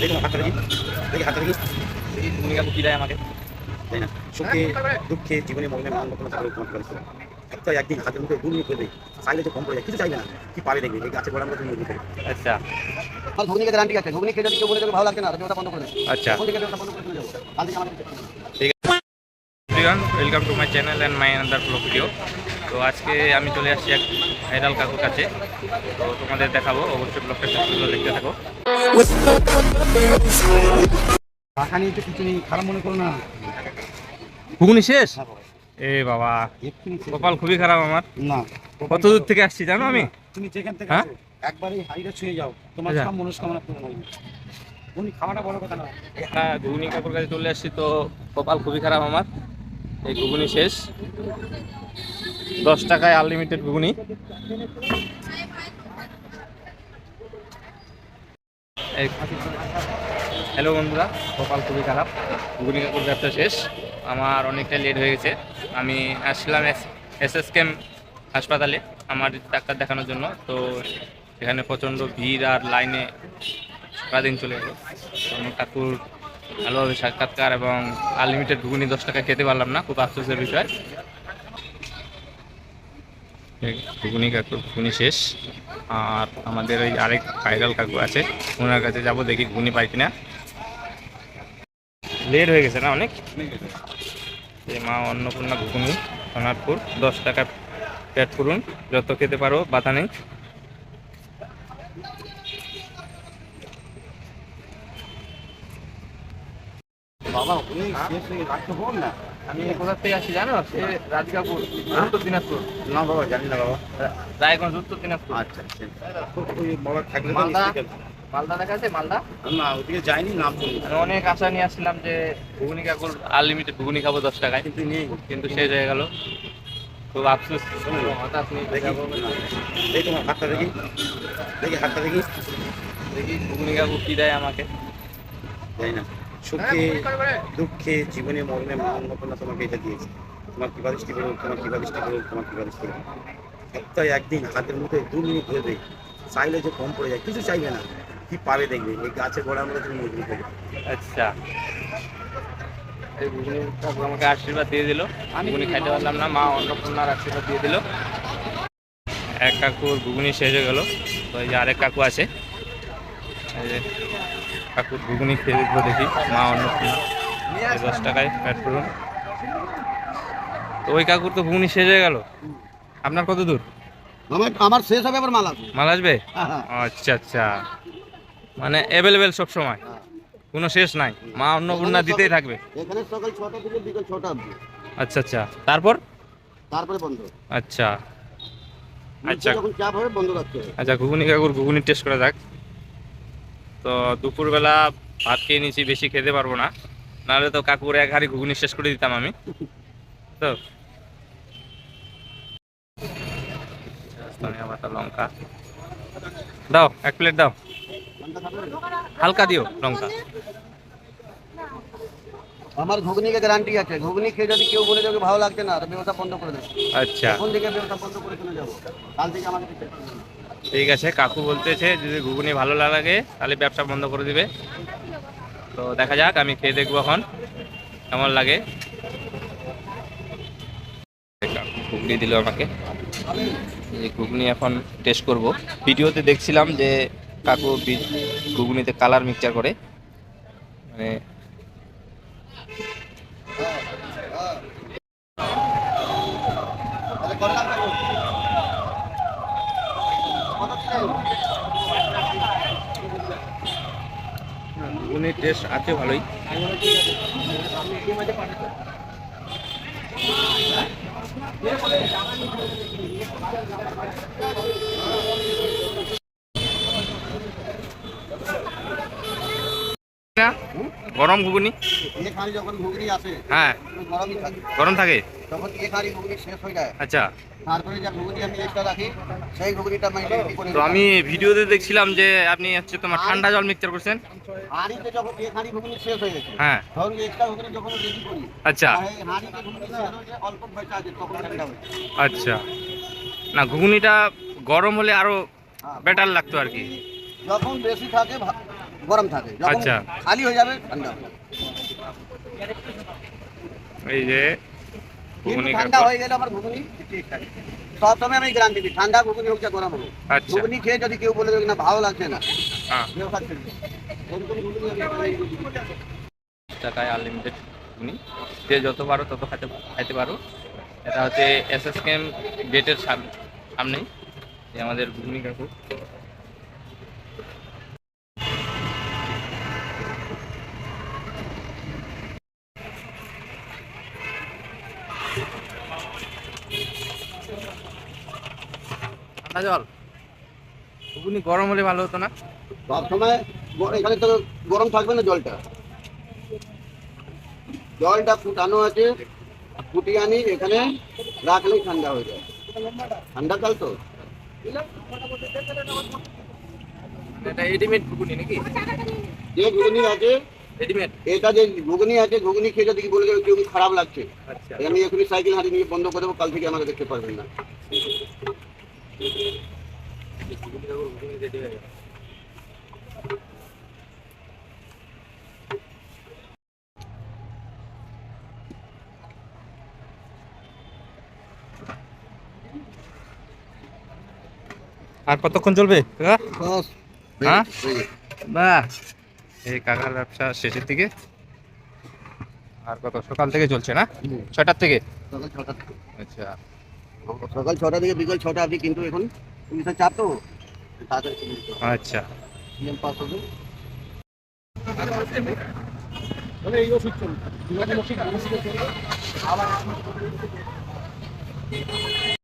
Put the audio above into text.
দেখি তোমার হাতটা দেখি। দেখি হাতটা দেখি। দেখি ঘুগনি কাকু কি দেয় আমাকে? তাই না? সুখে দুঃখে জীবনে মরণে মান কোনো চাকরি তোমার একটা একদিন হাতের মুখে করে দেয়। চাইলে যে কম পড়ে যায় কিছু চাইবে না। কি পাবে দেখবে? এই গাছে গোড়ার মধ্যে তুমি থাকবে আচ্ছা। আমার ঘুগনিকে গ্যারান্টি আছে ঘুগনি যদি কেউ বলে ভালো লাগছে না তুমি ওটা বন্ধ করে আচ্ছা। এখন থেকে ওটা বন্ধ করে চলে কাল থেকে আমাদের everyone welcome to my channel and my another blog video তো আজকে আমি চলে আসছি এক ভাইরাল কাকুর কাছে। তো তোমাদের দেখাবো অবশ্যই ব্লগটা শেষ পর্যন্ত দেখতে থাকো। টাকা নিয়ে তো কিছু নেই খারাপ মনে করো না। ঘুগনি শেষ? হ্যাঁ এ বাবা কপাল খুবই খারাপ আমার। না কত দূর থেকে আসছি জানো আমি? তুমি যেখান থেকে হ্যাঁ? হাড়িটা ছুঁয়ে যাও। তোমার আচ্ছা। সব মনস্কামনা পূরণ হবে। উনি খাওয়াটা বড় কথা না। হ্যাঁ ঘুগনি কাকুর কাছে চলে আসছি তো কপাল খুবই খারাপ আমার। এই ঘুগনি শেষ। দশ টাকায় আনলিমিটেড ঘুগনি। হ্যালো বন্ধুরা, কপাল খুবই খারাপ। ঘুগনি কাকুর ব্যবসা শেষ। আমার অনেকটা লেট হয়ে গেছে। আমি আসলাম এস এস কেম হাসপাতালে আমার ডাক্তার দেখানোর জন্য। তো এখানে প্রচণ্ড ভিড় আর লাইনে সারাদিন চলে গেল। তো আমি কাকুর ভালোভাবে সাক্ষাৎকার এবং আনলিমিটেড ঘুগনি দশ টাকা খেতে পারলাম না। খুব আফসোসের বিষয়। ঘুগনি কাকুর ঘুগুনি শেষ। আর আমাদের ওই আরেক ভাইরাল কাকু আছে, ওনার কাছে যাব দেখি ঘুগুনি পাই কিনা। লেট হয়ে গেছে না অনেক? মা অন্নপূর্ণা ঘুগুনি, সোনারপুর, দশ টাকা প্যাট করুন যত খেতে পারো, বাধা নেই। বাবা শেষ হয়ে রাখতে না? আমি কোথা থেকে আসি জানো? সে রাধিকাপুর উত্তর দিনাজপুর। না বাবা জানি না বাবা। রায়গঞ্জ উত্তর দিনাজপুর। আচ্ছা আচ্ছা। বাবা থাকলে মালদা? মালদা দেখা আছে? মালদা? না ওদিকে যাইনি নাম আমি অনেক আশা নিয়ে আসছিলাম যে ঘুগনি আনলিমিটেড ঘুগনি খাব দশ টাকায়। কিন্তু নেই। কিন্তু শেষ হয়ে গেল। খুব আফসোস। হঠাৎ নিয়ে দেখি। দেখি তোমার হাতটা দেখি। দেখি হাতটা দেখি। দেখি ঘুগনি কি দেয় আমাকে। তাই না। সুখে দুঃখে জীবনে মরণে মা অন্নপূর্ণা তোমাকে এটা দিয়েছে। তোমার কিবা দৃষ্টি করুক তোমার কিবা দৃষ্টি করুক তোমার কিবা দৃষ্টি করুক একটা একদিন হাতের মুখে দুর্নীতি করে দেয় চাইলে যে কম পড়ে যায় কিছু চাইবে না। কি পাবে দেখবে? এই গাছের গোড়ার মধ্যে তুমি এগিয়ে থাকবে আচ্ছা। আমাকে আশীর্বাদ দিয়ে দিল। ঘুগনি খাইতে পারলাম না মা অন্নপূর্ণার আশীর্বাদ দিয়ে দিল। এক কাকুর ঘুগনি শেষ হয়ে গেল। তো এই যে আরেক কাকু আছে। কাকুর ঘুগনি খেয়ে দেখব দেখি। মা অন্নপূর্ণা দশ টাকায় প্যাট করুন। তো ওই কাকুর তো ঘুগনি শেষ হয়ে গেল। আপনার কত দূর? আমার আমার শেষ হবে আবার মাল আসবে। মাল আসবে? হ্যাঁ, আচ্ছা আচ্ছা। মানে অ্যাভেলেবেল সব সময়। কোনো শেষ নাই। মা অন্নপূর্ণা দিতেই থাকবে। এখানে সকাল ছটা থেকে বিকেল ছটা অবধি। আচ্ছা আচ্ছা। তারপর? তারপরে বন্ধ। আচ্ছা। আচ্ছা। যখন চাপ হবে বন্ধ রাখতে হবে। আচ্ছা ঘুগনি কাকুর ঘুগনি টেস্ট করা যাক। তো দুপুরবেলা ভাত খেয়ে নিয়েছি, বেশি খেতে পারব না। নাহলে তো কাকুর এক হাড়ি ঘুগনি শেষ করে দিতাম আমি। তো। লঙ্কা। দাও, এক প্লেট দাও। হালকা দিও লঙ্কা। আমার ঘুগনিকে গ্যারান্টি আছে। ঘুগনি খেয়ে যদি কেউ বলে দেবে ভালো লাগছে না তো ব্যবসা বন্ধ করে দেবে। আচ্ছা। এখন থেকে ব্যবসা বন্ধ করে চলে যাব। কাল থেকে আমাদের ঠিক আছে কাকু বলতেছে যদি ঘুগনি ভালো লাগে তাহলে ব্যবসা বন্ধ করে দিবে। তো দেখা যাক আমি খেয়ে দেখব এখন কেমন লাগে। ঘুগনি দিল আমাকে। এই ঘুগনি এখন টেস্ট করব। ভিডিওতে দেখছিলাম যে কাকু ঘুগনিতে কালার মিক্সচার করে। মানে ঘুগনির টেস্ট আছে ভালোই। গরম ঘুগনি? যখন ঘুগনি আসে হ্যাঁ। গরমই থাকে গরম থাকে? যখন এক হাঁড়ি ঘুগনি শেষ হয়ে যায় আচ্ছা। তারপরে যা ঘুগনি আমি এক্সট্রা রাখি সেই ঘুগনিটা করে তো আমি ভিডিওতে দেখছিলাম যে আপনি হচ্ছে তোমার ঠান্ডা জল মিক্সচার করছেন। হাঁড়িতে যখন এক হাঁড়ি ঘুগনি শেষ হয়ে গেছে হ্যাঁ। ধরুন এক্সট্রা ঘুগনি যখন রেডি করি আচ্ছা। হাঁড়িতে ঘুগনি শেষ হয়েছে অল্প পয়সা আছে তখন ঠান্ডা হয়ে আচ্ছা। না ঘুগনিটা গরম হলে আরও হ্যাঁ। বেটার লাগতো আর কি। যখন বেশি থাকে গরম থাকে যখন আচ্ছা। খালি হয়ে যাবে ঠান্ডা হবে। এই যে কিন্তু ঘুগনি ঠান্ডা হয়ে গেলে আমার ঘুগনি ঠিক থাকে। সব সময় আমি দিই ঠান্ডা ঘুগনি হোক যা গরম হোক। আচ্ছা। ঘুগনি খেয়ে যদি কেউ বলে দেবে না ভালো লাগছে না। হ্যাঁ। ব্যবসা চলবে। এরকম ঘুগনি আমি- টাকায় আনলিমিটেড ঘুগনি। যে যত পারো তত খাইতে খাইতে পারো। এটা হচ্ছে এস এস কেম গেটের সাম- সামনেই। এই আমাদের ঘুগনি কাকু। ঘুগনি গরম হলে ভালো হতো না? সব সময় গ- এখানে তো গরম থাকবে না জলটা। জলটা ফুটানো আছে ফুটিয়ে আনি এখানে রাখলেই ঠান্ডা হয়ে যায়। তো। এটা রেডিমেড ঘুগনি নাকি? যে ঘুগনি আছে রেডিমেড এটা যে ঘুগনি আছে ঘুগনি খেয়ে যদি বলে দেবে কেউ খারাপ লাগছে আচ্ছা। আমি এখনই সাইকেল হাতে নিয়ে বন্ধ করে দেবো কাল থেকে আমাকে দেখতে পারবেন না। আর কতক্ষণ চলবে হ্যাঁ? এই। কাকার ব্যবসা শেষের দিকে। আর কত? সকাল থেকে চলছে না? ছটার থেকে। আচ্ছা। সকাল ছটা থেকে বিকেল ছটা অবধি কিন্তু এখন পুলিশের চাপ তো তাড়াতাড়ি। আচ্ছা CM পাস হবে